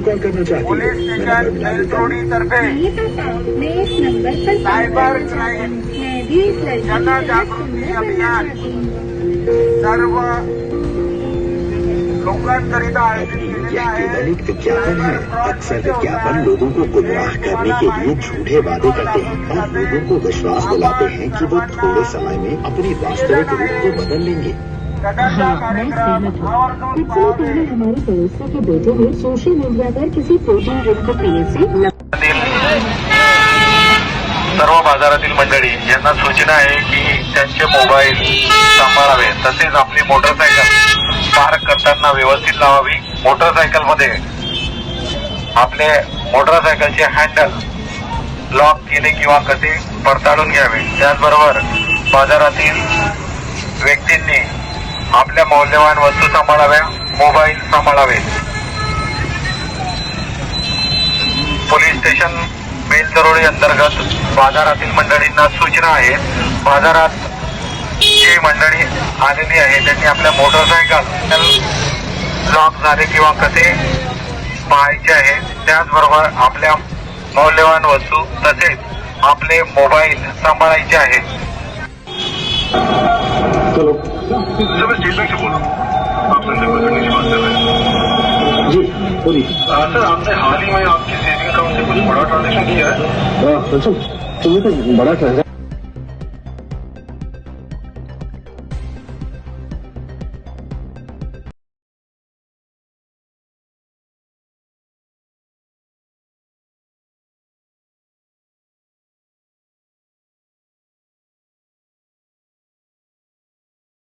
Call करना चाहती police है स्टेशन बेलतोडी तर्फे। पर साइबर क्राइम। जन जागृती अभियान। हूँ। सर्व लोकांकरिता आयोजित केलेले आहे केवल विज्ञापन है। अक्सर विज्ञापन लोगों को गुमराह करने के लिए झूठे वादे करते हैं और लोगों को विश्वास दिलाते हैं कि वो थोड़े समय में अपनी वास्तविक रूप को बदल लेंगे। हाँ हूँ पहले हमारे पड़ोसी के बेटे ने सोशल मीडिया पर किसी प्रोटीन ड्रिंक को पीने से सर्व बाजारातील मंडळी यांना सूचना आहे की त्यांचे मोबाईल सांभाळावे. तसेच आपली मोटरसायकल पार्क करताना व्यवस्थित लावावी. मोटरसायकलमध्ये आपले मोटरसायकलचे हँडल लॉक केले किंवा कसे पडताळून घ्यावे. त्याचबरोबर बाजारातील व्यक्तींनी आपल्या मौल्यवान वस्तू सांभाळाव्या मोबाईल सांभाळावे. पोलीस स्टेशन बेलतरोडी अंतर्गत बाजारातील मंडळींना सूचना आहे. बाजारात जी मंडळी आलेली आहे त्यांनी आपल्या मोटरसायकल लॉक झाले किंवा कसे पाहायचे आहे त्याचबरोबर आपल्या मौल्यवान वस्तू तसेच आपले मोबाईल सांभाळायचे आहेत चलो. सर मैं स्टेट बैंक से बोल. रहा हूँ आप संजय कुलकर्णी बात कर रहे हैं जी बोलिए सर आपने हाल ही में आपकी सेविंग अकाउंट से कुछ बड़ा ट्रांजेक्शन किया है? हाँ, तुम्हें तो बड़ा ट्रांजेक्शन